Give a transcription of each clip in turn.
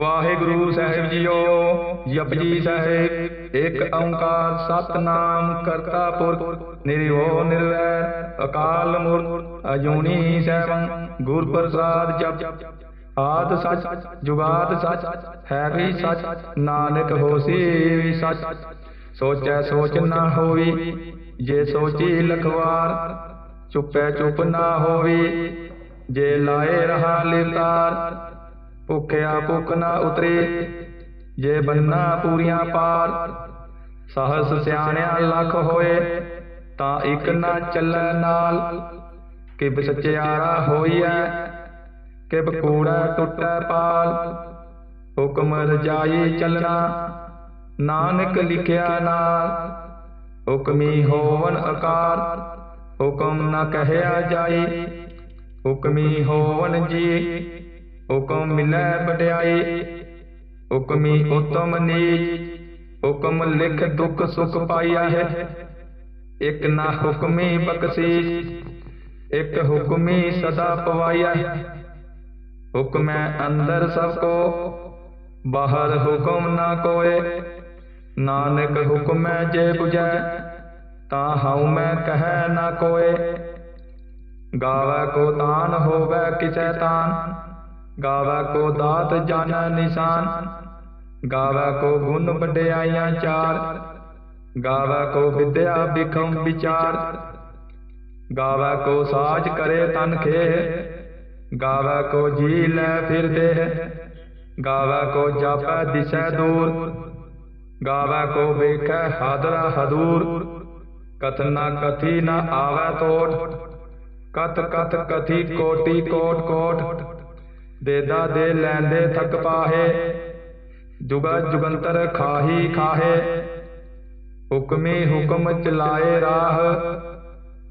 ਵਾਹਿਗੁਰੂ ਸਾਹਿਬ ਜੀਓ, ਜਪਜੀ ਸਾਹਿਬ, ਇੱਕ ਓੰਕਾਰ ਸਤਨਾਮ ਕਰਤਾ ਪੁਰਖ ਨਿਰਭਉ ਨਿਰਵੈਰ ਅਕਾਲ ਮੂਰਤ ਅਜੂਨੀ ਸੈਭੰ ਗੁਰ ਪ੍ਰਸਾਦ ਜਪ। ਆਦ ਸੱਚ, ਜੁਗਾਦ ਸੱਚ, ਹੈ ਵੀ ਸੱਚ, ਨਾਨਕ ਹੋਸੀ ਵੀ ਸੱਚ। ਸੋਚੈ ਸੋਚ ਨਾ ਹੋਈ, ਜੇ ਸੋਚੀ ਲਖਵਾਰ, ਚੁੱਪੈ ਚੁੱਪ ਨਾ ਹੋਵੀ ਜੇ ਲਾਏ ਰਹਾ ਲਿਤਾਰ ਭੁਖਿਆ ਭੁਖ ਨਾ ਉਤਰੇ, ਜੇ ਬੰਨਾ ਪੂਰੀਆਂ ਪਾਰ, ਸਹਸ ਸਿਆਣਿਆ ਲੱਖ ਹੋਏ, ਤਾਂ ਇਕ ਨਾ ਚੱਲੈ ਨਾਲ, ਕਿਬ ਸਚਿਆਰਾ ਹੋਈਐ, ਕਿਬ ਕੂੜਾ ਟੁੱਟੈ ਪਾਲ, ਹੁਕਮ ਰਜਾਈ ਚੱਲਣਾ, ਨਾਨਕ ਲਿਖਿਆ ਨਾਲ, ਹੁਕਮੀ ਹੋਵਨ ਆਕਾਰ ਹੁਕਮ ਨਾ ਕਹਿਆ ਜਾਈ, ਹੁਕਮੀ ਹੋਵਨ ਜੀ ਹੁਕਮ ਮਿਲੈ ਪਟਿਆਈ, ਹੁਕਮੀ ਉਤਮ ਨੀਚ, ਹੁਕਮ ਲਿਖ ਦੁਖ ਸੁਖ ਪਾਈਆ ਹੈ ਇਕ ਨਾ ਹੁਕਮੀ ਬਖਸ਼ੀਸ਼, ਇਕ ਹੁਕਮੀ ਸਦਾ ਪਵਾਈਆ ਹੁਕਮੈ ਅੰਦਰ ਸਭ ਕੋ, ਬਾਹਰ ਹੁਕਮ ਨਾ ਕੋਏ। ਨਾਨਕ ਹੁਕਮੈ ਜੇ 부ਜੈ ਤਾਂ ਹਉ ਮੈਂ ਕਹੈ ਨਾ ਕੋਏ। ਗਾਵੈ ਕੋ ਤਾਨ, ਹੋਵੈ ਕਿਸੈ ਤਾਨ। ਗਾਵੈ ਕੋ ਦਾਤ ਜਾਣੈ ਨਿਸ਼ਾਨ, ਗਾਵੈ ਕੋ ਗੁਣ ਵਡਿਆਈਆਂ ਚਾਰ, ਗਾਵੈ ਕੋ ਵਿਦਿਆ ਬਿਖਮ ਵਿਚਾਰ, ਗਾਵੈ ਕੋ ਸਾਜ ਕਰੇ ਤਨ ਖੇ ਗਾਵੈ ਕੋ ਜੀ ਲੈ ਫਿਰਦੇ ਗਾਵੈ ਕੋ ਜਾਪੈ ਦਿਸੈ ਦੂਰ, ਗਾਵੈ ਕੋ ਵੇਖੈ ਹਾਦਰਾ ਹਦੂਰ, ਕਥ ਨਾ ਕਥੀ ਨਾ ਆਵੈ ਤੋਟ ਕਤ ਕਤ ਕਥੀ ਕੋਟੀ ਕੋਟ ਕੋਟ ਦੇਦਾ ਦੇ ਲੈਂਦੇ ਥਕ ਪਾਹੇ, ਜੁਗਾ ਜੁਗੰਤਰ ਖਾਹੀ ਖਾਹੇ। ਹੁਕਮੀ ਹੁਕਮ ਚਲਾਏ ਰਾਹ,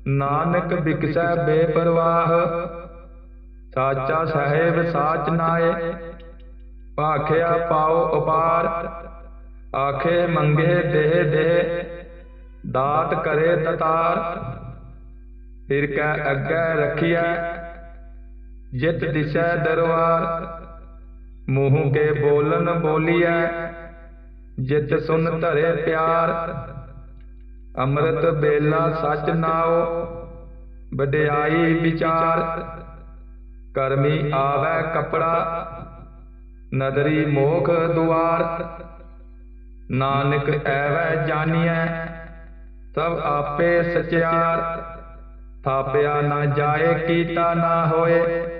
ਨਾਨਕ ਬਿਕਸੈ ਬੇਪਰਵਾਹ। ਸਾਚਾ ਸਾਹਿਬ ਸਾਚ ਨਾਏ, ਭਾਖਿਆ ਪਾਓ ਉਪਾਰ। ਆਖੇ ਮੰਗੇ ਦੇਹ ਦੇ ਦਾਤ ਕਰੇ ਤਤਾਰ। ਫਿਰ ਕੈ ਅੱਗੇ ਰਖਿਆ ਜਿਤ ਦਿਸੈ ਦਰਬਾਰ ਮੂੰਹ ਕੇ ਬੋਲਨ ਬੋਲੀਐ, ਜਿਤ ਸੁਨ ਧਰੇ ਪਿਆਰ। ਅੰਮ੍ਰਿਤ ਬੇਲਾ ਸਚ ਨਾਓ ਵਡਿਆਈ ਵਿਚਾਰ। ਕਰਮੀ ਆਵੈ ਕਪੜਾ, ਨਦਰੀ ਮੋਖ ਦੁਆਰ। ਨਾਨਕ ਐਵੈ ਜਾਣੀਐ ਸਭ ਆਪੇ ਸਚਿਆਰ। ਥਾਪਿਆ ਨਾ ਜਾਏ, ਕੀਤਾ ਨਾ ਹੋਏ।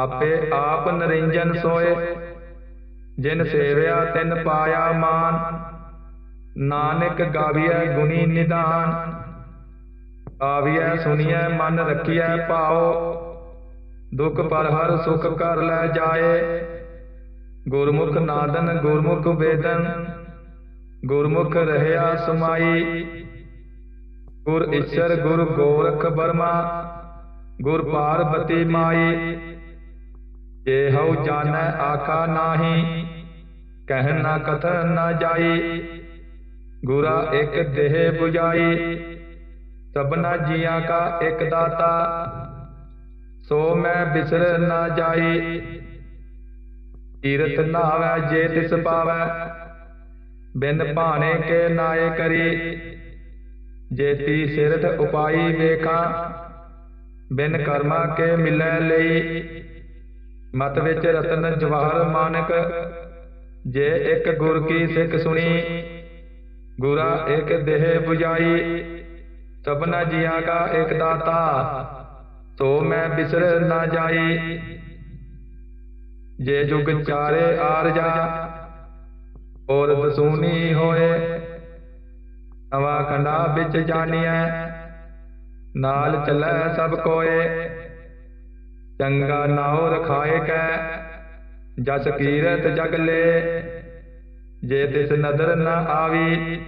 ਆਪੇ ਆਪ ਨਰਿੰਜਨ ਸੋਏ। ਜਿਨ ਸੇਵਿਆ ਤਿਨ ਪਾਇਆ ਮਾਨ। ਨਾਨਕ ਗਾਵੀਐ ਗੁਣੀ ਨਿਦਾਨ। ਆਵੀਐ ਸੁਣੀਐ ਮਨ ਰਖੀਐ ਭਾਉ। ਦੁਖ ਪਰ ਹਰ ਸੁਖ ਕਰ ਲੈ ਜਾਏ। ਗੁਰਮੁਖ ਨਾਦਨ ਗੁਰਮੁਖ ਵੇਦਨ। ਗੁਰਮੁਖ ਰਹਿਆ ਸਮਾਈ। ਗੁਰ ਈਸ਼ਰ ਗੁਰ ਗੋਰਖ ਬਰਮਾ। ਗੁਰ ਪਾਰਬਤੀ ਮਾਈ। ਜੇ ਹਉ ਜਾਣੈ ਆਖਾ ਨਾਹੀ ਕਹਿ ਨਾ ਕਥਨ ਨਾ ਜਾਈ, ਗੁਰਾ ਇੱਕ ਦੇਹ 부ਜਾਈ ਸਭਨਾ ਜੀਆਂ ਕਾ ਇੱਕ ਦਾਤਾ, ਸੋ ਮੈਂ ਬਿਸਰ ਨਾ ਜਾਈ। ਤੀਰਥ ਨਾਵੈ ਜੇ ਤਿਸ ਪਾਵੈ, ਬਿਨ ਭਾਣੇ ਕੇ ਨਾਏ ਕਰੀ। ਜੇਤੀ ਸਿਰਤ ਉਪਾਈ ਵੇਖਾਂ, ਬਿਨ ਕਰਮਾ ਕੇ ਮਿਲੈ ਲਈ। ਮਤ ਵਿੱਚ ਰਤਨ ਜਵਾਹਰ ਮਾਨਕ, ਜੇ ਇੱਕ ਗੁਰ ਕੀ ਸਿੱਖ ਸੁਣੀ, ਗੁਰਾ ਇੱਕ ਦੇਹ 부ਜਾਈ ਸਭਨਾ ਜੀਆਂ ਦਾ ਇੱਕ ਦਾਤਾ, ਸੋ ਮੈਂ ਬਿਸਰ ਨਾ ਜਾਈ। ਜੇ ਜੁਗ ਚਾਰੇ ਆਰਜਾ ਔਰ ਦਸੂਨੀ ਹੋਏ ਨਵਾ ਖੰਡਾ ਵਿੱਚ ਜਾਣੀਐ, ਨਾਲ ਚੱਲੈ ਸਭ ਕੋਏ। ਚੰਗਾ ਨਾਉ ਰਖਾਏ ਕੈ, ਜਸ ਕੀਰਤ ਜਗ ਲੈ। ਜੇ ਤਿਸ ਨਦਰ ਨਾ ਆਵੀ,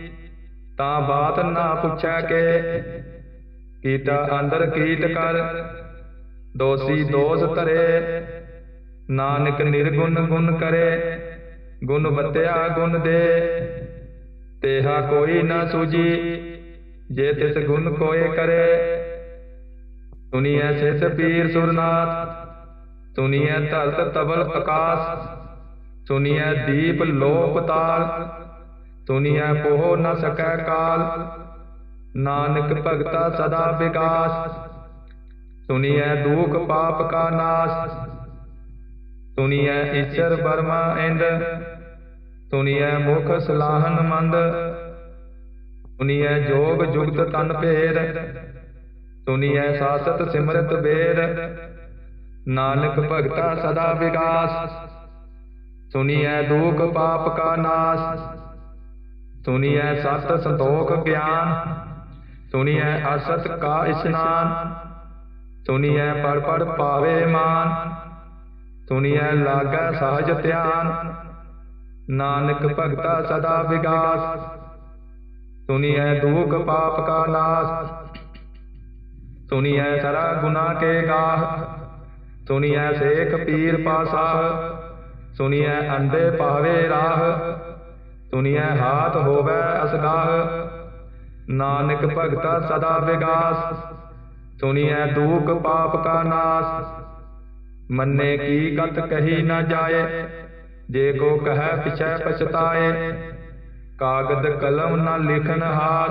ਤਾਂ ਬਾਤ ਨਾ ਪੁੱਛੈ ਕੇ। ਕੀਤਾ ਅੰਦਰ ਕੀਟ ਕਰ, ਦੋਸੀ ਦੋਸ ਧਰੇ। ਨਾਨਕ ਨਿਰਗੁਣ ਗੁਣ ਕਰੇ, ਗੁਣ ਬਤਿਆ ਗੁਣ ਦੇ। ਤੇਹਾ ਕੋਈ ਨਾ ਸੂਜੀ ਜੇ ਤਿਸ ਗੁਣ ਕੋਏ ਕਰੇ। ਸੁਨੀਐ ਸਿਸ ਪੀਰ ਸੁਰਨਾਥ, ਸੁਨੀਐ ਧਰਤ ਤਬਲ ਆਕਾਸ ਸੁਨੀਐ ਦੀਪ ਲੋਪ ਤਾਲ, ਸੁਨੀਐ ਪੋਹ ਨ ਸਕੈ ਕਾਲ, ਨਾਨਕ ਭਗਤਾ ਸਦਾ ਵਿਕਾਸ, ਸੁਨੀਐ ਦੁਖ ਪਾਪ ਕਾ ਨਾਸ, ਸੁਨੀਐ ਈਸ਼ਰ ਬਰਮਾ ਇੰਦ, ਸੁਨੀਐ ਮੁਖ ਸਲਾਹਨ ਮੰਦ, ਸੁਨੀਐ ਜੋਗ ਜੁਗਤ ਤਨ ਭੇਦ ਸੁਨੀਐ ਸਾਸਤ ਸਿਮਰਤ ਵੇਦ ਨਾਨਕ ਭਗਤਾ ਸਦਾ ਵਿਗਾਸ ਸੁਨੀਐ ਦੁਖ ਪਾਪ ਕਾ ਨਾਸ। ਸੁਨੀਐ ਸਤ ਸੰਤੋਖ ਗਿਆਨ। ਸੁਨੀਐ ਅਸਤ ਕਾ ਇਸ਼ਨਾਨ। ਸੁਨੀਐ ਪੜ ਪੜ ਪਾਵੇ ਮਾਨ। ਸੁਨੀਐ ਲਾਗੈ ਸਹਜ ਧਿਆਨ। ਨਾਨਕ ਭਗਤਾ ਸਦਾ ਵਿਗਾਸ ਸੁਨੀਐ ਦੁਖ ਪਾਪ ਕਾ ਨਾਸ। ਸੁਨੀਐ ਸਰਾ ਗੁਨਾ ਕੇ ਗਾਹ ਸੁਨੀਐ ਸੇਖ ਪੀਰ ਪਾਸਾਹ ਸੁਨੀਐ ਅੰਡੇ ਪਾਵੇ ਰਾਹ ਸੁਨੀਐ ਹਾਥ ਹੋਵੇ ਅਸਗਾਹ। ਨਾਨਕ ਭਗਤਾ ਸਦਾ ਵਿਗਾਸ ਸੁਨੀਐ ਦੂਖ ਪਾਪ ਕਾ ਨਾਸ। ਮੰਨੇ ਕੀ ਕਤ ਕਹੀ ਨਾ ਜਾਏ, ਜੇ ਕੋ ਕਹੈ ਪਿਛੈ ਪਛਤਾਏ। ਕਾਗਦ ਕਲਮ ਨਾ ਲਿਖਨ ਹਾਰ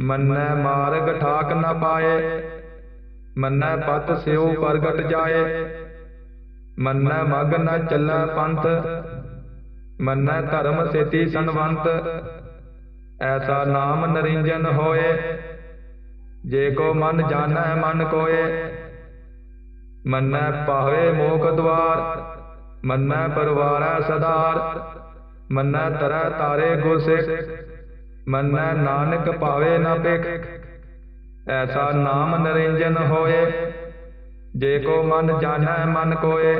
ਮੰਨੈ ਮਾਰਗ ਠਾਕ ਨਾ ਪਾਏ, ਮੰਨੈ ਪਤ ਸਿਉ ਪ੍ਰਗਟ ਜਾਏ। ਮੰਨੈ ਮਗ ਨਾ ਚੱਲੈ ਪੰਥ, ਮੰਨੈ ਧਰਮ ਸੇਤੀ ਸੰਵੰਤ। ਐਸਾ ਨਾਮ ਨਰਿੰਜਨ ਹੋਏ, ਜੇ ਕੋ ਮਨ ਜਾਣੈ ਮਨ ਕੋਏ। ਮੰਨੈ ਪਾਵੇ ਮੋਖ ਦਵਾਰ, ਮੰਨੈ ਪਰਵਾਰੈ ਸਦਾਰ। ਮੰਨੈ ਤਰੈ ਤਾਰੇ ਗੁਰ ਮੰਨੈ ਨਾਨਕ ਪਾਵੇ ਨਾ ਪਿਖ ਐਸਾ ਨਾਮ ਨਰਿੰਜਨ ਹੋਏ, ਜੇ ਕੋ ਮਨ ਜਾਣੈ ਮਨ ਕੋਏ।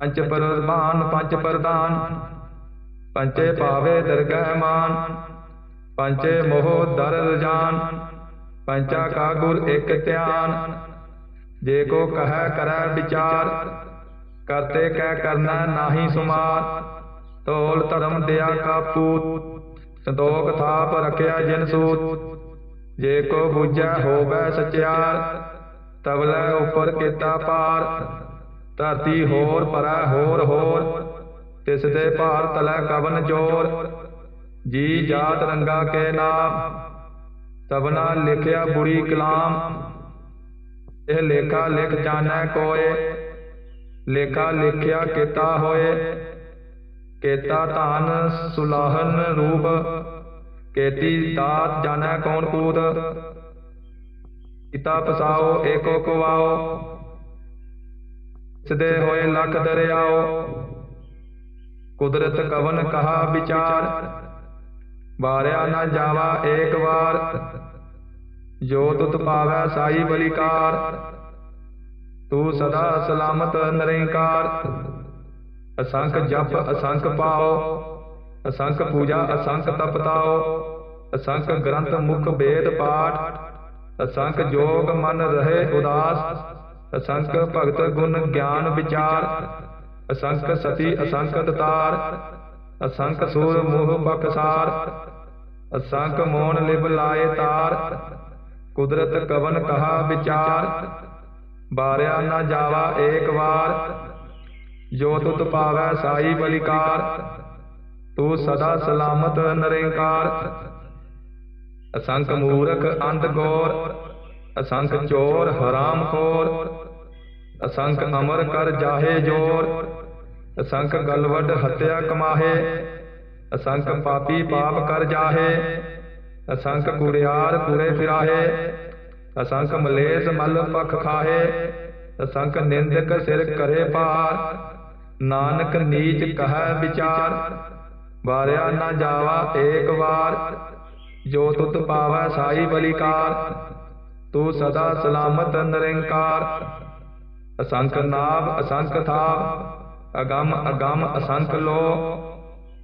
ਪੰਚ ਪਰਵਾਨ ਪੰਚ ਪ੍ਰਧਾਨ ਪੰਚੇ ਪਾਵੇ ਦਰਗਹਿ ਮਾਨ। ਪੰਚੇ ਮੋਹ ਦਰ ਰਜਾਨ ਪੰਚਾ ਕਾ ਗੁਰ ਇਕ ਧਿਆਨ। ਜੇ ਕੋ ਕਹੈ ਕਰੈ ਵਿਚਾਰ, ਕਰਤੇ ਕਹਿ ਕਰਨਾ ਨਾਹੀ ਸੁਮਾਰ। ਤੋਲ ਧਰਮ ਦਿਆ ਕਾ ਪੂਤ ਸੰਤੋਖ ਥਾਪ ਰਖਿਆ ਜਿਨ ਸੂਤ। ਜੇ ਕੋ ਬੁਝੈ ਹੋਵੇ ਸਚਿਆਰ ਤਬਲੇ ਉਪਰ ਕੀਤਾ ਪਾਰ ਧਰਤੀ ਹੋਰ ਪਰੈ ਹੋਰ ਹੋਰ, ਤਿਸ ਦੇ ਭਾਰ ਤਲੈ ਕਵਨ ਜੋਰ ਜੀ ਜਾਤ ਰੰਗਾ ਕੇ ਨਾਮ ਤਬਨਾ ਲਿਖਿਆ ਬੁਰੀ ਕਲਾਮ। ਇਹ ਲੇਖਾ ਲਿਖ ਜਾਣੈ ਕੋਏ, ਲੇਖਾ ਲਿਖਿਆ ਕੀਤਾ ਹੋਏ। ਕੇਤਾ ਧਾਨ ਸੁਲਾਹਨ ਰੂਪ, ਕੇਤੀ ਦਾਤ ਜਾਣੈ ਕੌਣ ਕੂਤ? ਪਿਤਾ ਪਸਾਓ, ਏਕੋ ਕਵਾਓ। ਸਦੇ ਹੋਏ ਲੱਖ ਦਰਿਆਓ। ਕੁਦਰਤ ਕਵਨ ਕਹਾ ਵਿਚਾਰ? ਵਾਰਿਆ ਨਾ ਜਾਵਾ ਏਕ ਵਾਰ। ਜੋ ਤੁਤ ਪਾਵੈ ਸਾਈ ਬਲਿਕਾਰ। ਤੂੰ ਸਦਾ ਸਲਾਮਤ ਨਿਰੰਕਾਰ। ਅਸੰਖ ਜਪ ਅਸੰਖ ਪਾਓ ਅਸੰਖ ਪੂਜਾ ਅਸੰਖ ਤਪਤਾਓ ਅਸੰਖ ਗ੍ਰੰਥ ਮੁਖ ਵੇਦ ਪਾਠ ਅਸੰਖ ਜੋਗ ਮਨ ਰਹੇ ਉਦਾਸ ਅਸੰਖ ਭਗਤ ਗੁਣ ਗਿਆਨ ਵਿਚਾਰ ਅਸੰਖ ਸਤੀ ਅਸੰਖ ਦਤਾਰ ਅਸੰਖ ਸੂਰ ਮੋਹ ਬਖਸਾਰ ਅਸੰਖ ਮੋਨ ਲਿਵ ਲਾਏ ਤਾਰ ਕੁਦਰਤ ਕਵਨ ਕਹਾ ਵਿਚਾਰ ਬਾਰਿਆ ਨਾ ਜਾਵਾ ਏਕ ਵਾਰ ਜੋ ਤੁਤ ਪਾਵੈ ਸਾਈ ਬਲਿਕਾਰ ਤੂੰ ਸਦਾ ਸਲਾਮਤ ਨਿਰੰਕਾਰ ਅਸੰਖ ਮੂਰਖ ਅੰਧ ਗੋਰ ਅਸੰਖ ਚੋਰ ਹਰਾਮ ਖੋਰ ਅਸੰਖ ਅਮਰ ਕਰ ਜਾਹੇ ਜੋਰ ਅਸੰਖ ਗਲਵਡ ਹੱਤਿਆ ਕਮਾਹੇ ਅਸੰਖ ਪਾਪੀ ਪਾਪ ਕਰ ਜਾਹੇ ਅਸੰਖ ਕੁੜਿਆਰ ਕੁੜੇ ਫਿਰਾਹੇ ਅਸੰਖ ਮਲੇਸ ਮਲ ਪਖ ਖਾਹੇ ਅਸੰਖ ਨਿੰਦਕ ਸਿਰ ਕਰੇ ਪਾਰ ਨਾਨਕ ਨੀਚ ਕਹੈ ਵਿਚਾਰ, ਵਾਰਿਆ ਨਾ ਜਾਵਾ ਏਕ ਵਾਰ, ਜੋ ਤੁਤ ਪਾਵੈ ਸਾਈ ਬਲਿਕਾਰ, ਤੂੰ ਸਦਾ ਸਲਾਮਤ ਨਿਰੰਕਾਰ। ਅਸੰਖ ਨਾਭ ਅਸੰਖ ਥਾਪ ਅਗੰਮ ਅਗੰਮ ਅਸੰਖ ਲੋ,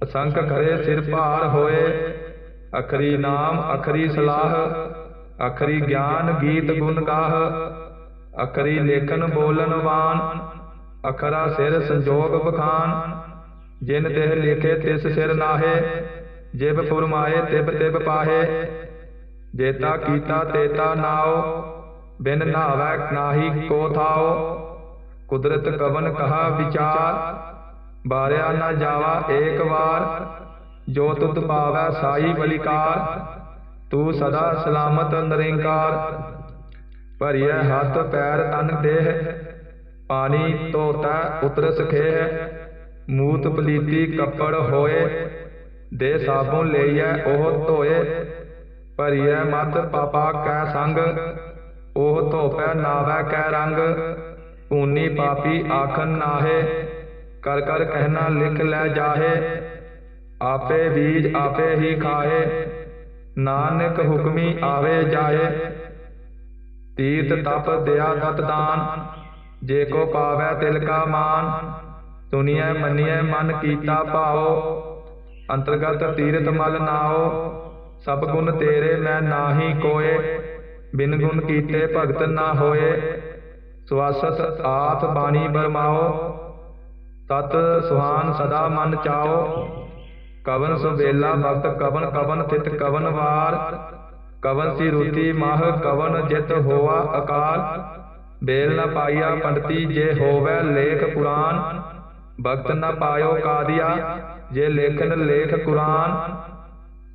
ਅਸੰਖ ਕਰੇ ਸਿਰ ਭਾਰ ਹੋਏ। ਅਖਰੀ ਨਾਮ, ਅਖਰੀ ਸਲਾਹ, ਅਖਰੀ ਗਿਆਨ ਗੀਤ ਗੁਣ ਗਾਹ, ਅਖਰੀ ਲੇਖਨ ਬੋਲਨ ਵਾਨ। ਅਖਰਾ ਸਿਰ ਸੰਜੋਗ ਬਖਾਨ ਜਿਨ ਤਿਹ ਲਿਖੇ ਤਿਸ ਸਿਰ ਨਾਹੇ ਜਿਬ ਫੁਰਮਾਏ ਤਿਬ ਤਿਬ ਪਾਹੇ। ਜੇਤਾ ਕੀਤਾ ਤੇਤਾ ਨਾਉ, ਬਿਨ ਨਾਵੈ ਨਾਹੀ ਕੋ ਥਾਉ। ਕੁਦਰਤ ਕਵਨ ਕਹਾ ਵਿਚਾਰ, ਬਾਰਿਆ ਨਾ ਜਾਵਾ ਏਕ ਵਾਰ। ਜੋ ਤੁਧ ਪਾਵੈ ਸਾਈ ਬਲਿਕਾਰ, ਤੂੰ ਸਦਾ ਸਲਾਮਤ ਨਿਰੰਕਾਰ। ਭਰੀਐ ਹੱਥ, ਪੈਰ, ਤਨ, ਦੇਹ ਪਾਣੀ ਧੋਤਾ ਉਤਰ ਸਖੇ। ਮੂਤ ਪਲੀਤੀ ਕੱਪੜ ਹੋਏ, ਦੇ ਸਾਬੁਨ ਲਈਐ ਉਹ ਧੋਏ। ਭਰੀਐ ਮਤ ਪਾਪਾ ਕੈ ਸੰਗ, ਉਹ ਧੋਪੈ ਨਾਵੈ ਕੈ ਰੰਗ। ਊਨੀ ਪਾਪੀ ਆਖਨ ਨਾਹੇ, ਕਰ ਕਰ ਕਹਿਣਾ ਲਿਖ ਲੈ ਜਾਹੇ। ਆਪੇ ਬੀਜ ਆਪੇ ਹੀ ਖਾਏ ਨਾਨਕ ਹੁਕਮੀ ਆਵੇ ਜਾਏ ਤੀਰਥ ਤਪ ਦਿਆ ਦਤ ਦਾਨ ਜੇ ਕੋ ਪਾਵੈ ਤਿਲ ਕਾ ਮਾਨ ਸੁਨੀਐ ਮੰਨੀਐ, ਮਨ ਕੀਤਾ ਭਾਉ, ਅੰਤਰਗਤ ਤੀਰਥ ਮਲ ਨਾਓ ਸਭ ਗੁਣ ਤੇਰੇ ਮੈਂ ਨਾਹੀ ਕੋਏ, ਬਿਨ ਗੁਣ ਕੀਤੇ ਭਗਤ ਨਾ ਹੋਏ, ਸਵਾਸਤ ਆਥ ਬਾਣੀ ਬਰਮਾਓ ਤਤ ਸੁਹਾਨ ਸਦਾ ਮਨ ਚਾਓ ਕਵਨ ਸੁਵੇਲਾ ਭਗਤ ਕਵਨ ਕਵਨ ਤਿਤ ਕਵਨ ਵਾਰ, ਕਵਨ ਸੀ ਰੁਤੀ ਮਾਹ ਕਵਨ ਜਿਤ ਹੋਆ ਅਕਾਲ ਬੇਲ ਨਾ ਪਾਇਆ ਪੰਡਤੀ, ਜੇ ਹੋਵੇ ਲੇਖ ਕੁਰਾਨ ਭਗਤ ਨਾ ਪਾਇਓ ਕਾਦੀਆ, ਜੇ ਲੇਖਨ ਲੇਖ ਕੁਰਾਨ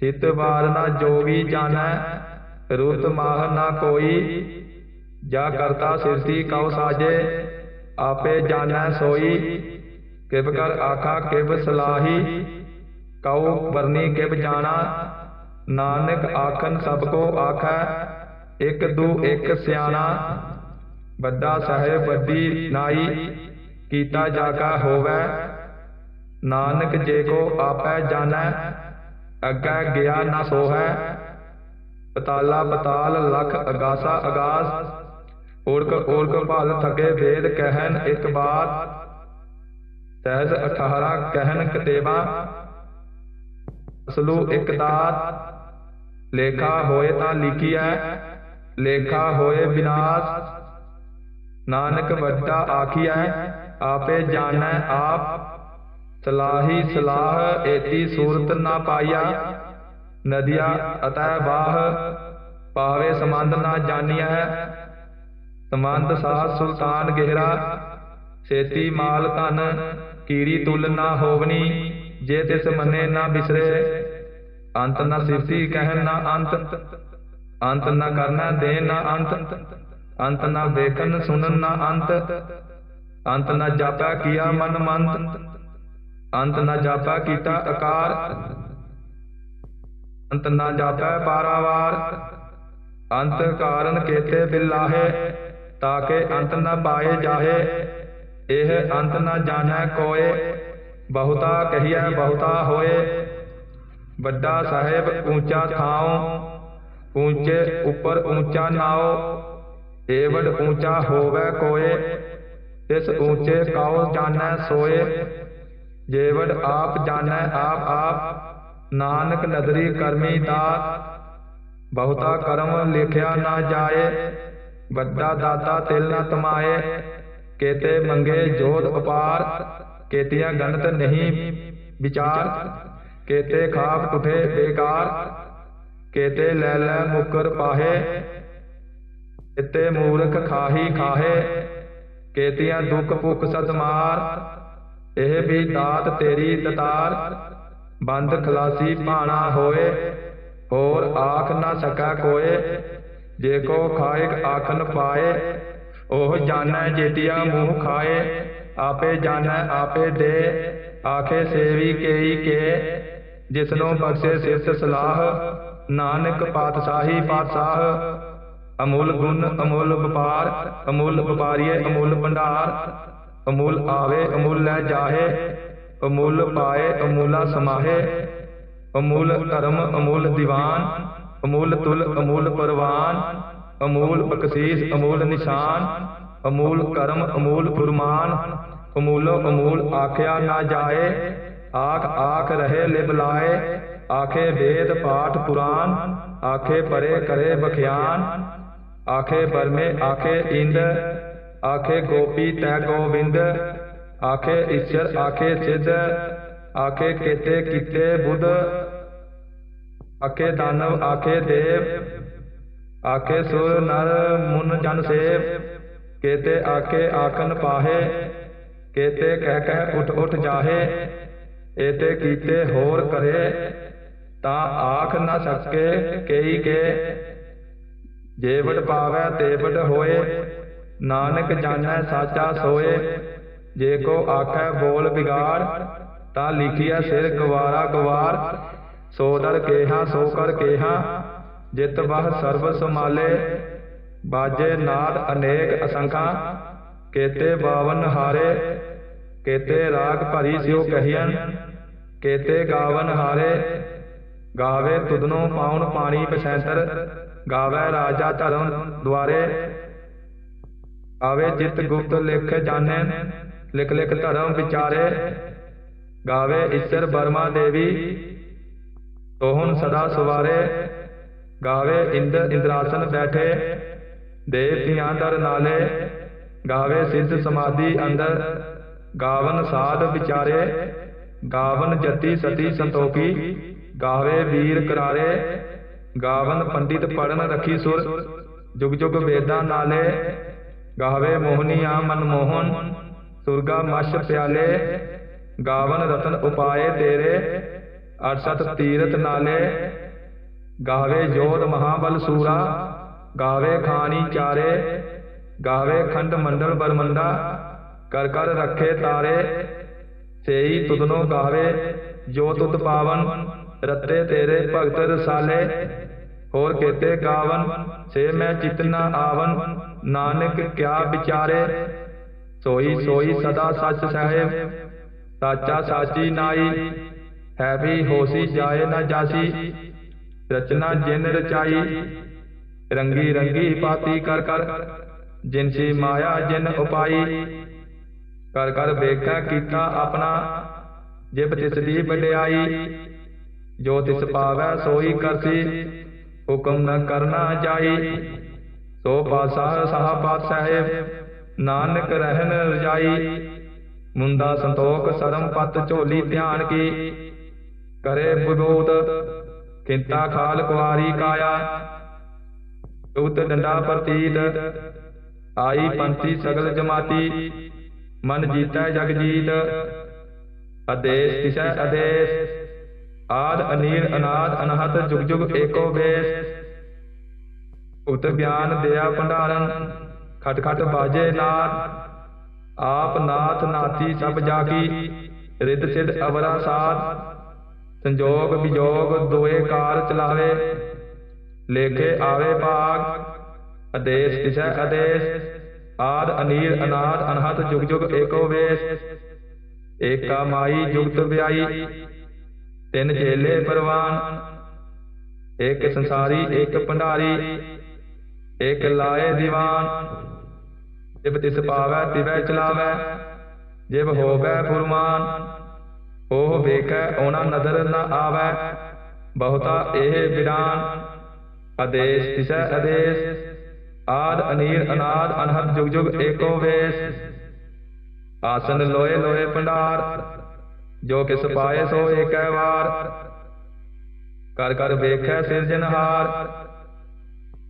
ਥਿਤ ਵਾਰ ਨ ਜੋਗੀ ਜਾਣੈ, ਰੁਤ ਮਾਹ ਨਾ ਕੋਈ, ਜਾ ਕਰਤਾ ਸਿਰਤੀ ਕਉ ਸਾਜੇ, ਆਪੇ ਜਾਣੈ ਸੋਈ ਕਿਬ ਕਰ ਆਖਾ ਕਿਬ ਸਲਾਹੀ, ਕਉ ਵਰਨੀ ਕਿਬ ਜਾਣਾ, ਨਾਨਕ ਆਖਨ ਸਭ ਕੋ ਆਖੈ, ਇਕ ਦੂ ਇਕ ਸਿਆਣਾ ਵੱਡਾ ਸਾਹਿਬ ਵੱਡੀ ਨਾਈ ਕੀਤਾ ਜਾ ਕਾ ਹੋਵੈ। ਨਾਨਕ ਜੇ ਕੋ ਆਪੈ ਜਾਣੈ, ਅੱਗੇ ਗਿਆ ਨਾ ਸੋਹੈ। ਪਤਾਲਾ ਪਤਾਲ ਲਖ ਅਗਾਸਾ ਅਗਾਸ, ਓੜਕ ਓੜਕ ਭਲ ਥਕੇ ਵੇਦ ਕਹਿਨ ਇੱਕ ਬਾਤ। ਸਹਿਜ 18 ਕਹਿਨ ਕਤੇਵਾ ਅਸਲੂ ਇੱਕ ਦਾਤ। ਲੇਖਾ ਹੋਏ ਤਾਂ ਲਿਖੀਐ, ਲੇਖਾ ਹੋਏ ਵਿਨਾਸ਼ ਨਾਨਕ ਵੱਡਾ ਆਖੀਐ ਆਪੇ ਜਾਣੈ ਆਪ। ਸਲਾਹੀ ਸਲਾਹ ਏਤੀ ਸੂਰਤ ਨਾ ਪਾਈਆ। ਨਦੀਆ ਅਤੈ ਬਾਹ ਪਾਵੇ ਸੰਬੰਧ ਨਾ ਜਾਣੀਐ। ਸੰਬੰਧ ਸਾਧ ਸੁਲਤਾਨ ਗਹਿਰਾ ਸੇਤੀ ਮਾਲ ਧਨ ਕੀੜੀ ਤੁਲ ਨਾ ਹੋਵਨੀ ਜੇ ਤਿਸ ਮੰਨੇ ਨਾ ਬਿਸਰੇ। ਅੰਤ ਨਾ ਸਿਰਤੀ ਕਹਿਨ ਨਾ ਅੰਤ ਅੰਤ ਨਾ ਕਰਨਾ ਦੇ ਨਾ ਅੰਤ। ਅੰਤ ਨਾ ਵੇਖਨ ਸੁਨਨ ਨਾ ਅੰਤ। ਅੰਤ ਨਾ ਜਾਪਾ ਕੀਆ ਮਨ ਮੰਤ। ਅੰਤ ਨਾ ਜਾਪਾ ਕੀਤਾ ਆਕਾਰ ਅੰਤ ਨਾ ਜਾਪੈ ਪਾਰਾਵਾਰ ਅੰਤ ਕਾਰਨ ਕੇਤੇ ਬਿਲਾਹੇ ਤਾਕੇ ਅੰਤ ਨਾ ਪਾਏ ਜਾਹੇ। ਇਹ ਅੰਤ ਨਾ ਜਾਣੈ ਕੋਏ, ਬਹੁਤਾ ਕਹੀਐ ਬਹੁਤਾ ਹੋਏ। ਵੱਡਾ ਸਾਹਿਬ ਉੱਚਾ ਥਾਉ ਉੱਚੇ ਉੱਪਰ ਉੱਚਾ ਨਾਉ। ਏਵੜ ਉੱਚਾ ਹੋਵੇ ਕੋਏ, ਤਿਸ ਉੱਚੇ ਕਾਉ ਜਾਣੈ ਸੋਏ। ਜੇਵੜ ਆਪ ਜਾਣੈ ਆਪ ਆਪ, ਨਾਨਕ ਨਦਰੀ ਕਰਮੀ ਦਾਤ ਬਹੁਤਾ ਕਰਮ ਲਿਖਿਆ ਨਾ ਜਾਏ, ਵੱਡਾ ਦਾਤਾ ਤਿਲ ਨਾ ਤਮਾਏ। ਕੇਤੇ ਮੰਗੇ ਜੋਤ ਅਪਾਰ ਕੇਤੀਆਂ ਗਣਤ ਨਹੀਂ ਵਿਚਾਰ। ਕੇਤੇ ਖਾਪ ਉਠੇ ਬੇਕਾਰ, ਕੇਤੇ ਲੈ ਲੈ ਮੁਕਰ ਪਾਹੇ। ਇਤੇ ਮੂਰਖ ਖਾਹੀ ਖਾਹੇ, ਕੇਤੀਆਂ ਦੁੱਖ ਭੁੱਖ ਸਤ ਮਾਰ ਇਹ ਵੀ ਦਾਤ ਤੇਰੀ ਦਤਾਰ, ਬੰਦ ਖਲਾਸੀ ਭਾਣਾ ਹੋਏ, ਹੋਰ ਆਖ ਨਾ ਸਕਾ ਕੋਏ, ਜੇ ਕੋ ਖਾਇਕ ਆਖਨ ਪਾਏ, ਉਹ ਜਾਣੈ ਜੇਤੀਆ ਮੂੰਹ ਖਾਏ, ਆਪੇ ਜਾਣੈ ਆਪੇ ਦੇ, ਆਖੇ ਸੇਵੀ ਕੇਈ ਕੇ, ਜਿਸਨੂੰ ਬਖਸ਼ੇ ਸਿਫਤ ਸਲਾਹ, ਨਾਨਕ ਪਾਤਸ਼ਾਹੀ ਪਾਤਸ਼ਾਹ ਅਮੁੱਲ ਗੁਣ, ਅਮੁੱਲ ਵਪਾਰ, ਅਮੁੱਲ ਵਪਾਰੀਏ, ਅਮੁੱਲ ਭੰਡਾਰ। ਅਮੁੱਲ ਆਵੇ, ਅਮੁੱਲ ਲੈ ਜਾਹੇ, ਅਮੁੱਲ ਪਾਏ, ਅਮੁੱਲਾ ਸਮਾਹੇ। ਅਮੁੱਲ ਧਰਮ, ਅਮੁੱਲ ਦੀਵਾਨ, ਅਮੁੱਲ ਤੁਲ, ਅਮੁੱਲ ਪਰਵਾਨ। ਅਮੂਲ ਬਖਸ਼ੀਸ, ਅਮੂਲ ਨਿਸ਼ਾਨ। ਅਮੂਲ ਕਰਮ, ਅਮੂਲ ਫੁਰਮਾਨ ਅਮੂਲੋ ਅਮੂਲ ਆਖਿਆ ਨਾ ਜਾਏ, ਆਖ ਆਖ ਰਹੇ ਲਿਵ ਲਾਏ। ਆਖੇ ਵੇਦ ਪਾਠ ਪੁਰਾਨ, ਆਖੇ ਪਰੇ ਕਰੇ ਬਖਿਆਨ ਆਖੇ ਬਰਮੇ ਆਖੇ ਇੰਦ ਆਖੇ ਗੋਪੀ ਤੈ ਗੋਵਿੰਦ ਆਖੇ ਈਸ਼ਰ ਆਖੇ ਸਿੱਧ ਆਖੇ ਕੀਤੇ ਕੀਤੇ ਬੁੱਧ ਆਖੇ ਦਾਨਵ ਆਖੇ ਦੇਵ ਆਖੇ ਸੁਰ ਨਰ ਮੁਨ ਜਨ ਸੇਵ ਕੇਤੇ ਆਖੇ ਆਖਨ ਪਾਹੇ ਕੇਤੇ ਕਹਿ ਕਹਿ ਉਠ ਉਠ ਜਾਹੇ ਏਤੇ ਕੀਤੇ ਹੋਰ ਕਰੇ ਤਾਂ ਆਖ ਨਾ ਸਕੇ ਕਈ ਕੇ ਜੇਵਟ ਪਾਵੈ ਤੇਵਟ ਹੋਏ। ਨਾਨਕ ਜਾਣੈ, ਸਾਚਾ ਸੋਏ। ਜੇ ਕੋ ਆਖੈ, ਬੋਲ ਬਿਗਾੜ ਤਾਂ ਲਿਖਿਆ ਸਿਰ ਗਵਾਰਾ ਗਵਾਰ। ਸੋ ਦਰ ਕੇਹਾ, ਸੋ ਕਰ ਕੇਹਾ। ਜਿਤ ਬਹ ਸਰਬ ਸਮਾਲੇ ਬਾਜੇ ਨਾਦ ਅਨੇਕ ਅਸੰਖਾਂ। ਕੇਤੇ ਬਾਵਨ ਹਾਰੇ। ਕੇਤੇ ਰਾਗ ਭਰੀ ਸਿਉ ਕਹੀਆਂ ਕੇਤੇ ਗਾਵਨ ਹਾਰੇ। ਗਾਵੇ ਤੁਧਨੋ ਪਾਉਣ ਪਾਣੀ ਪਸੈਂਤਰ ਗਾਵੇ ਰਾਜਾ ਧਰਮ ਦੁਆਰੇ। ਆਵੇ ਜਿਤ ਗੁਪਤ ਲਿਖ ਜਾਣੈ, ਲਿਖ ਲਿਖ ਧਰਮ ਵਿਚਾਰੇ। ਗਾਵੇ ਈਸ਼ਰ ਬਰਮਾ ਦੇਵੀ, ਤੋਹਨ ਸਦਾ ਸਵਾਰੇ। ਗਾਵੇ ਇੰਦ ਇੰਦਰਾਸਨ ਬੈਠੇ ਦੇਵਤਿਆਂ ਦਰ ਨਾਲੇ। ਗਾਵੇ ਸਿੱਧ ਸਮਾਧੀ ਅੰਦਰ, ਗਾਵਨ ਸਾਧ ਵਿਚਾਰੇ। ਗਾਵਨ ਜਤੀ ਸਤੀ ਸੰਤੋਖੀ, ਗਾਵੇ ਵੀਰ ਕਰਾਰੇ। ਗਾਵਨ ਪੰਡਿਤ ਪੜਨ ਰਖੀ ਸੁਰ, ਜੁਗ ਜੁਗ ਵੇਦਾਂ ਨਾਲੇ, ਗਾਵੇ ਮੋਹਨੀਆ ਮਨਮੋਹਨ ਸੁਰਗਾ ਮਛ ਪਿਆਲੇ, ਗਾਵਨ ਰਤਨ ਉਪਾਏ ਤੇਰੇ, ਅਰਸਤ ਤੀਰਤ ਨਾਲੇ, ਗਾਵੇ ਜੋਤ ਮਹਾਬਲ ਸੂਰਾ, ਗਾਵੇ ਖਾਨੀ ਚਾਰੇ, ਗਾਵੇ ਖੰਡ ਮੰਡਲ ਬਰਮੰਡਾ, ਕਰ ਕਰ ਰੱਖੇ ਤਾਰੇ, ਸੇਈ ਤੁਧਨੋ ਗਾਵੇ ਜੋ ਤੁਧ ਪਾਵਨ ਰੱਤੇ ਤੇਰੇ ਭਗਤ ਰਸਾਲੇ, ਹੋਰ ਕੇਤੇ ਗਾਵਨ, ਸੇ ਮੈਂ ਚਿਤ ਨ ਆਵਨ, ਨਾਨਕ ਕਿਆ ਵਿਚਾਰੇ? ਸੋਈ ਸੋਈ ਸਦਾ ਸੱਚ ਸਾਹਿਬ, ਸਾਚਾ ਸਾਚੀ ਨਾਈ, ਹੈ ਵੀ ਹੋਸੀ ਜਾਏ ਨਾ ਜਾਸੀ, ਰਚਨਾ ਜਿਨ ਰਚਾਈ, ਰੰਗੀ ਰੰਗੀ ਪਾਤੀ ਕਰ ਕਰ ਜਿਨਸੀ ਮਾਇਆ ਜਿਨ ਉਪਾਈ, ਕਰ ਕਰ ਵੇਖਾ ਕੀਤਾ ਆਪਣਾ, ਜਿਬ ਤਿਸ ਦੀ ਵਡਿਆਈ ਜੋ ਤਿਸ ਪਾਵੈ ਸੋਈ ਕਰਸੀ ਹੁਕਮ ਨ ਕਰਨਾ ਜਾਈ। ਸੋ ਪਾਸਾ ਸਾਹ ਪਾਤ ਸਾਹਿਬ ਨਾਨਕ ਰਹਿਨ ਰਜਾਈ। ਮੁੰਦਾ ਸੰਤੋਖ ਸਰਮ ਪਤ ਝੋਲੀ ਧਿਆਨ ਕੀ। ਕਰੇ ਬਗੋਤ ਕਿੰਤਾ ਖਾਲ ਕੁਆਰੀ ਕਾਇਆ। ਉਤ ਡੰਡਾ ਪ੍ਰਤੀਤ। ਆਈ ਪੰਥੀ ਸਗਲ ਜਮਾਤੀ। ਮਨ ਜੀਤੈ ਜਗ ਜੀਤ ਆਦੇਸ਼ ਤਿਸੈ ਆਦੇਸ਼। ਆਦ ਅਨੀਲ, ਅਨਾਦ ਅਨਹਤ ਜੁਗ ਜੁਗ, ਏਕੋ ਵੇਸ। ਉਤ ਬਿਆਨ ਦਿਆ ਭੰਡਾਰਨ, ਖਟ ਖਟ ਬਾਜੇ ਨਾਦ। ਆਪ ਨਾਥ ਨਾਥੀ ਸਭ ਜਾਗੀ, ਰਿੱਧ ਸਿਧ ਅਵਰਾ ਸਾਧ ਸੰਜੋਗ ਵਿਜੋਗ ਦੋਏ ਕਾਰ ਚਲਾਵੇ, ਲੇਖੇ ਆਵੇ ਭਾਗ, ਆਦੇਸ਼ ਤਿਸੈ ਆਦੇਸ਼। ਆਦ ਅਨੀਲ, ਅਨਾਦ ਅਨਹਤ ਜੁਗ ਜੁਗ, ਏਕੋ ਵੇਸ। ਏਕਾ ਮਾਈ, ਜੁਗਤ ਵਿਆਈ। ਤਿੰਨ ਜੇਲੇ ਪਰਵਾਨ ਇੱਕ ਸੰਸਾਰੀ ਇੱਕ ਭੰਡਾਰੀ ਇੱਕ ਲਾਏ ਦੀਵਾਨ। ਜਿਬ ਤਿਸ ਪਾਵੈ ਤਿਵੈ ਚਲਾਵੈ ਜਿਬ ਹੋਵੈ ਫੁਰਮਾਨ। ਉਹ ਵੇਖੈ ਉਹਨਾਂ ਨਦਰ ਨ ਆਵੈ। ਬਹੁਤਾ ਇਹ ਵਿਰਾਨ। ਆਦੇਸ਼ ਤਿਸੈ ਆਦੇਸ਼। ਆਦ ਅਨੀਰ ਅਨਾਦ ਅਨਹਦ ਜੁਗ ਜੁਗ ਏਕੋ ਵੇਸ। ਆਸਨ ਲੋਏ ਲੋਏ ਭੰਡਾਰ। ਜੋ ਕਿਸ ਪਾਏ ਸੋ ਏਕੈ ਵਾਰ। ਕਰ ਕਰ ਵੇਖੈ ਸਿਰਜਨਹਾਰ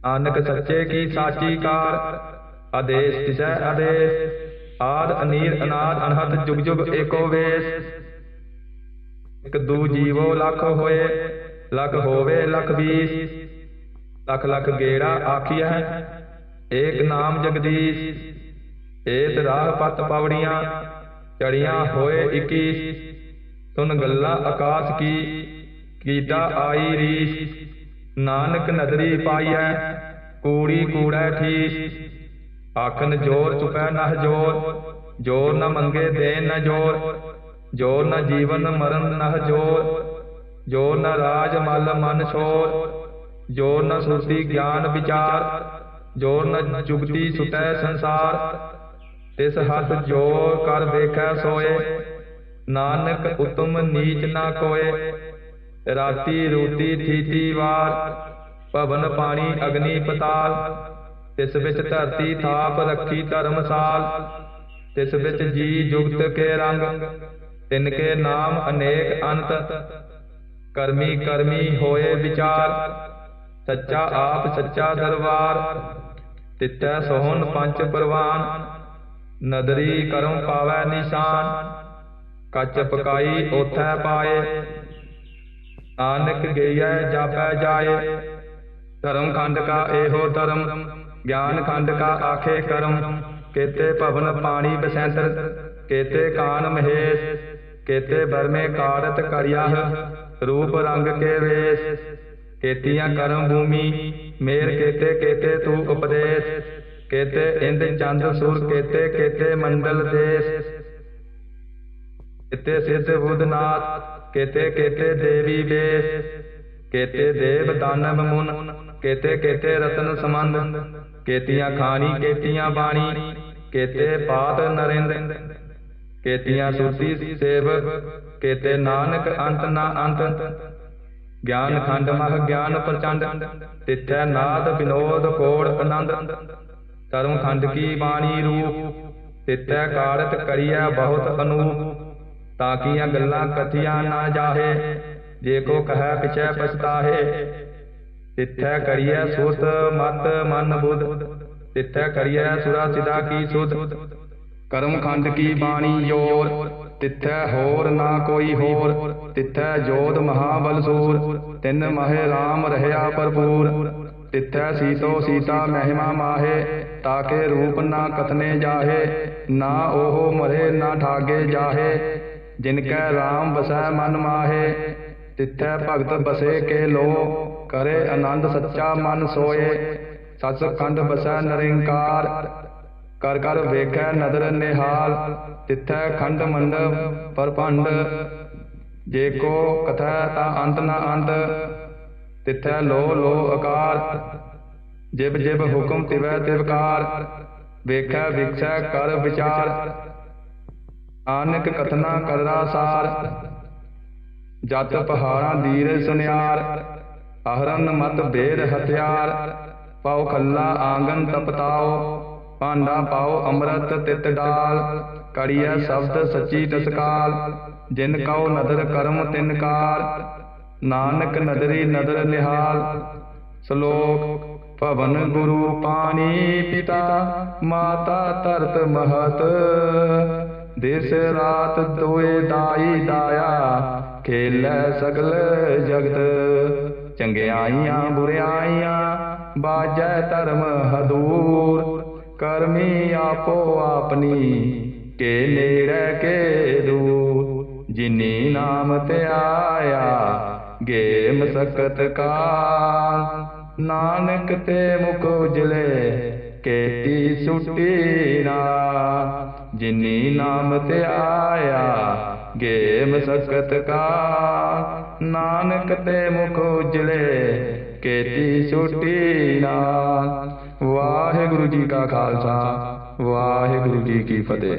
ਆਨਕ ਸੱਚੇ ਕੀ ਸਾਚੀ ਕਾਰ। ਆਦੇਸ਼ ਤਿਸੈ ਆਦੇਸ਼। ਆਦ ਅਨੀਰ ਅਨਾਦ ਅਨਹਦ ਜੁਗ ਜੁਗ ਏਕੋ ਵੇਸ। ਇਕ ਦੂ ਜੀਵੋ ਲੱਖ ਹੋਏ। ਲੱਖ ਹੋਵੇ ਲੱਖ ਵੀਸ ਲੱਖ ਲੱਖ ਗੇੜਾ ਆਖੀਐ। ਏਕ ਨਾਮ ਜਗਦੀਸ਼। ਏਤ ਰਾਹ ਪਤ ਪਵੜੀਆਂ। ਚੜੀਆਂ ਹੋਏ 21 ਸੁਨ ਗੱਲਾਂ ਆਕਾਸ਼ ਕੀ ਕੀਤਾ ਆਈ ਰੀਸ। ਨਾਨਕ ਨਦਰੀ ਪਾਈਐ, ਕੂੜੀ ਕੂੜੈ ਠੀਸ। ਆਖਨ ਜੋਰ ਚੁਪੈ ਨਹ ਜੋਰ ਜੋਰ ਨ ਮੰਗੇ ਦੇ ਨ ਜੋਰ ਜੋਰ ਨ ਜੀਵਨ ਮਰਨ ਨਹ ਜੋਰ ਜੋਰ ਨ ਰਾਜ ਮਲ ਮਨ ਛੋਰ ਜੋਰ ਨ ਸੁਰਤੀ ਗਿਆਨ ਵਿਚਾਰ, ਜੋਰ ਨ ਜੁਗਤੀ ਸੁਤੈ ਸੰਸਾਰ। ਤਿਸ ਹੱਥ ਜੋਰ ਕਰ ਦੇਖੈ ਸੋਏ ਨਾਨਕ ਉਤਮ ਨੀਚ ਨਾ ਕੋਏ। ਰਾਤੀ ਰੂਤੀ ਥੀਤੀ ਵਾਰ, ਭਵਨ ਪਾਣੀ ਅਗਨੀ ਪਤਾਲ। ਤਿਸ ਵਿੱਚ ਧਰਤੀ ਥਾਪ ਰੱਖੀ ਧਰਮਸਾਲ ਤਿਸ ਵਿੱਚ ਜੀ ਜੁਗਤ ਕੇ ਰੰਗ, ਤਿਨ ਕੇ ਨਾਮ ਅਨੇਕ ਅੰਤ। ਕਰਮੀ ਕਰਮੀ ਹੋਏ ਵਿਚਾਰ, ਸੱਚਾ ਆਪ ਸੱਚਾ ਦਰਬਾਰ। ਤਿੱਤੈ ਸੋਹਣ ਪੰਜ ਪ੍ਰਵਾਨ, ਨਦਰੀ ਕਰਮ ਪਾਵੈ ਨਿਸ਼ਾਨ। ਕੱਚ ਪਕਾਈ ਉਥੈ ਪਾਏ। ਨਾਨਕ ਗਈਐ, ਜਾਪੈ ਜਾਏ। ਧਰਮ ਖੰਡ ਕਾ ਇਹੋ ਧਰਮ, ਗਿਆਨ ਖੰਡ ਕਾ ਆਖੇ ਕਰਮ। ਕੇਤੇ ਭਵਨ ਪਾਣੀ ਬਸੈਂਤਰ, ਕੇਤੇ ਕਾਨ ਮਹੇਸ਼। ਕੇਤੇ ਬਰਮੇ ਕਾਰਤ ਕਰਿਆਹ ਰੂਪ ਰੰਗ ਕੇ ਵੇਸ਼। ਕੇਤੀਆਂ ਕਰਮ ਭੂਮੀ, ਮੇਰ ਕੇਤੇ ਕੇਤੇ ਤੂ ਉਪਦੇਸ਼। ਕੇਤੇ ਇੰਦ ਚੰਦ ਸੂਰ, ਕੇਤੇ ਕੇਤੇ ਮੰਡਲ ਦੇਸ਼। ਕੇਤੇ ਸਿੱਧ ਬੁੱਧਨਾਥ, ਕੇਤੇ ਕੇਤੇ ਦੇਵੀ ਵੇਸ਼, ਕੇਤੇ ਦੇਵ ਦਾਨਵ ਮੁਨ ਕੇਤੇ ਕੇਤੇ ਰਤਨ ਸਮੰਦ ਕੇਤੀਆਂ ਖਾਣੀ, ਕੇਤੀਆਂ ਬਾਣੀ, ਕੇਤੇ ਪਾਤ ਨਰਿੰਦ, ਕੇਤੀਆਂ ਸੁਰਤੀ ਸੇਵ, ਕੇਤੇ ਨਾਨਕ ਅੰਤ ਨਾ ਅੰਤ, ਗਿਆਨ ਖੰਡ ਮਹ ਗਿਆਨ ਪ੍ਰਚੰਡ, ਤਿੱਥੈ ਨਾਦ ਬਿਨੋਦ ਕੋੜ ਆਨੰਦ, ਧਰਮ ਖੰਡ ਕੀ ਬਾਣੀ ਰੂਪ, ਤਿੱਥੈ ਕਾਰਤ ਕਰੀਐ ਬਹੁਤ ਅਨੂਪ ਤਾਕੀਆਂ ਗੱਲਾਂ ਕਥੀਆਂ ਨਾ ਜਾਹੇ? ਜੇ ਕੋ ਕਹੈ ਪਿਛੈ ਪਛਤਾਹੇ। ਤਿੱਥੈ ਕਰੀਐ ਸੁਤ ਮਤ, ਮਨ, ਬੁੱਧ। ਤਿੱਥੈ ਕਰੀਐ ਸੁਰਾ ਸਿਦਾ ਕੀ ਸੁਧ। ਕਰਮ ਖੰਡ ਕੀ ਬਾਣੀ ਜੋਰ। ਤਿੱਥੈ ਹੋਰ ਨਾ ਕੋਈ ਹੋਰ। ਤਿੱਥੈ ਜੋਧ ਮਹਾਬਲ ਸੂਰ। ਤਿੰਨ ਮਹਿ ਰਾਮ ਰਹਿਆ ਭਰਪੂਰ। ਤਿੱਥੈ ਸੀਤੋ ਸੀਤਾ ਮਹਿਮਾ ਮਾਹੇ। ਤਾਕੇ ਰੂਪ ਨਾ ਕਥਨੇ ਜਾਹੇ। ਨਾ ਉਹ ਮਰੇ ਨਾ ਠਾਗੇ ਜਾਹੇ। ਜਿਨ ਕੈ RAM ਵਸੈ ਮਨ ਮਾਹੇ ਤਿੱਥੈ ਭਗਤ ਬਸੇ ਕੇ ਲੋ ਕਰੇ ਆਨੰਦ ਸੱਚਾ ਮਨ ਸੋਏ। ਸੱਚਖੰਡ ਬਸੈ ਨਿਰੰਕਾਰ। ਕਰ ਕਰ ਵੇਖੈ ਨਦਰ ਨਿਹਾਲ। ਤਿੱਥੈ ਖੰਡ ਮੰਡਪ ਪਰਪੰਡ ਜੇ ਕੋ ਕਥੈ ਤਾ ਅੰਤ ਨਾ ਅੰਤ ਤਿੱਥੈ ਲੋ ਲੋ ਆਕਾਰ। ਜਿਬ ਜਿਬ ਹੁਕਮ ਤਿਵੈ ਤਿਵਕਾਰ। ਵੇਖੈ ਵਿਖਸੈ ਕਰ ਵਿਚਾਰ। ਆਨਕ ਕਥਨਾ ਕਰਦਾ ਸਾਰ। ਜਤ ਪਹਾੜਾਂ ਦੀਰ ਸੁਨਿਆਰ, ਅਹਰਨ ਮਤ ਬੇਰ ਹਥਿਆਰ। ਪਾਉ ਖੱਲਾ ਆਂਗਨ ਤਪਤਾਓ ਭਾਂਡਾ ਪਾਉ ਅੰਮ੍ਰਿਤ ਤਿਤ ਡਾਲ। ਕੜੀਐ ਸ਼ਬਦ ਸੱਚੀ ਤਸਕਾਲ, ਜਿਨ ਕਉ ਨਦਰ ਕਰਮ ਤਿਨ ਕਾਰ। ਨਾਨਕ ਨਦਰੀ ਨਦਰ ਨਿਹਾਲ, ਸ਼ਲੋਕ ਭਵਨ ਗੁਰੂ ਪਾਣੀ ਪਿਤਾ, ਮਾਤਾ ਧਰਤ ਮਹਤ। ਦਿਸ ਰਾਤ ਦੋਏ ਦਾਈ ਦਾਇਆ ਖੇਲੈ ਸਗਲ ਜਗਤ। ਚੰਗਿਆਈਆਂ, ਬੁਰਿਆਈਆਂ, ਬਾਜੈ ਧਰਮ ਹਦੂਰ। ਕਰਮੀ ਆਪੋ ਆਪਣੀ, ਕੇ ਨੇੜੇ, ਕੇ ਦੂਰ। ਜਿਨੀ ਨਾਮ ਤੇ ਆਇਆ ਗੇ ਮਸਕਤ ਕਾਲ। ਨਾਨਕ ਤੇ ਮੁਖ ਉਜਲੇ ਕੇਤੀ ਸੁਟੀ ਨਾ ਜਿਨੀ ਨਾਮ ਤੇ ਆਇਆ ਗੇ ਮਸਕਤ ਕਾ। ਨਾਨਕ ਤੇ ਮੁਖ ਉਜਲੇ, ਕੇਤੀ ਸੁਟੀ ਨਾ। ਵਾਹਿਗੁਰੂ ਜੀ ਕਾ ਖਾਲਸਾ, ਵਾਹਿਗੁਰੂ ਜੀ ਕੀ ਫਤਿਹ।